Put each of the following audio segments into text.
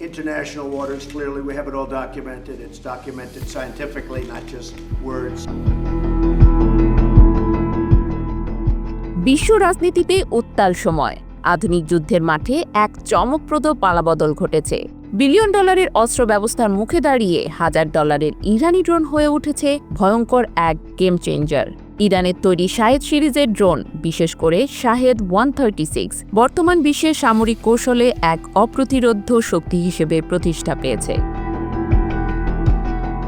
international waters. Clearly, we have it all documented. It's documented scientifically, not just words. বিশ্ব রাজনীতিতে উত্তাল সময় আধুনিক যুদ্ধের মাঠে এক চমকপ্রদ পালাবদল ঘটেছে বিলিয়ন ডলারের অস্ত্র ব্যবস্থার মুখে দাঁড়িয়ে হাজার ডলারের ইরানি ড্রোন হয়ে উঠেছে ভয়ঙ্কর এক গেম চেঞ্জার ইরানের তৈরি শাহেদ সিরিজের ড্রোন, বিশেষ করে শাহেদ ওয়ান বর্তমান বিশ্বের সামরিক কৌশলে এক অপ্রতিরোধ্য শক্তি হিসেবে প্রতিষ্ঠা পেয়েছে।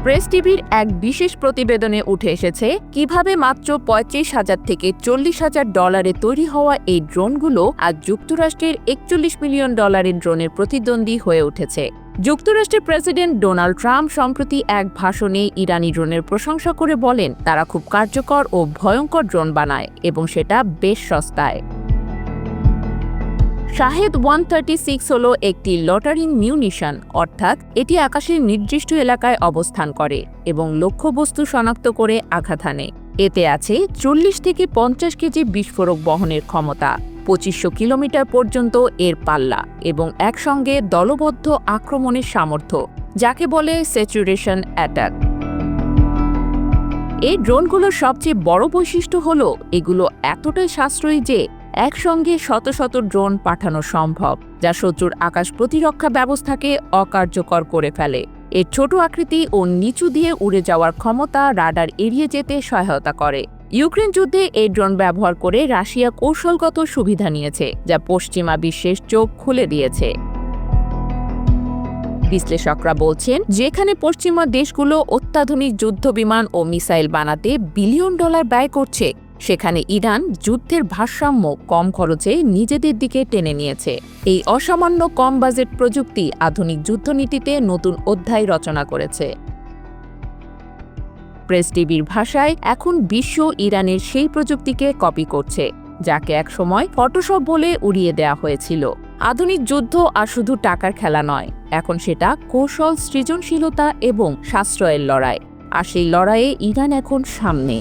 প্রেস টিভির এক বিশেষ প্রতিবেদনে উঠে এসেছে কীভাবে মাত্র পঁয়ত্রিশ হাজার থেকে চল্লিশ হাজার ডলারে তৈরি হওয়া এই ড্রোনগুলো আজ যুক্তরাষ্ট্রের একচল্লিশ মিলিয়ন ডলারের ড্রোনের প্রতিদ্বন্দ্বী হয়ে উঠেছে। যুক্তরাষ্ট্রের প্রেসিডেন্ট ডোনাল্ড ট্রাম্প সম্প্রতি এক ভাষণে ইরানি ড্রোনের প্রশংসা করে বলেন, তারা খুব কার্যকর ও ভয়ঙ্কর ড্রোন বানায় এবং সেটা বেশ সস্তায়। শাহেদ ওয়ান থার্টি সিক্স হল একটি লটারিং মিউনিশন অর্থাৎ এটি আকাশের নির্দিষ্ট এলাকায় অবস্থান করে এবং লক্ষ্যবস্তু শনাক্ত করে আঘাত হানে। এতে আছে চল্লিশ থেকে পঞ্চাশ কেজি বিস্ফোরক বহনের ক্ষমতা। পঁচিশশো কিলোমিটার পর্যন্ত এর পাল্লা এবং একসঙ্গে দলবদ্ধ আক্রমণের সামর্থ্য, যাকে বলে স্যাচুরেশন অ্যাটাক। এই ড্রোনগুলোর সবচেয়ে বড় বৈশিষ্ট্য হল, এগুলো এতটাই সাশ্রয়ী যে একসঙ্গে শত শত ড্রোন পাঠানো সম্ভব, যা শত্রুর আকাশ প্রতিরক্ষা ব্যবস্থাকে অকার্যকর করে ফেলে। এর ছোট আকৃতি ও নিচু দিয়ে উড়ে যাওয়ার ক্ষমতা রাডার এড়িয়ে যেতে সহায়তা করে। ইউক্রেন যুদ্ধে এই ড্রোন ব্যবহার করে রাশিয়া কৌশলগত সুবিধা নিয়েছে, যা পশ্চিমা বিশ্বের চোখ খুলে দিয়েছে। বিশ্লেষকরা বলছেন, যেখানে পশ্চিমা দেশগুলো অত্যাধুনিক যুদ্ধ বিমান ও মিসাইল বানাতে বিলিয়ন ডলার ব্যয় করছে, সেখানে ইরান যুদ্ধের ভারসাম্য কম খরচে নিজেদের দিকে টেনে নিয়েছে। এই অসামান্য কম বাজেট প্রযুক্তি আধুনিক যুদ্ধনীতিতে নতুন অধ্যায় রচনা করেছে। প্রেস টিভির ভাষায় এখন বিশ্ব ইরানের সেই প্রযুক্তিকে কপি করছে, যাকে একসময় ফটোশপ বলে উড়িয়ে দেওয়া হয়েছিল। আধুনিক যুদ্ধ আর শুধু টাকার খেলা নয়, এখন সেটা কৌশল, সৃজনশীলতা এবং সাশ্রয়ের লড়াই। আর সেই লড়াইয়ে ইরান এখন সামনে।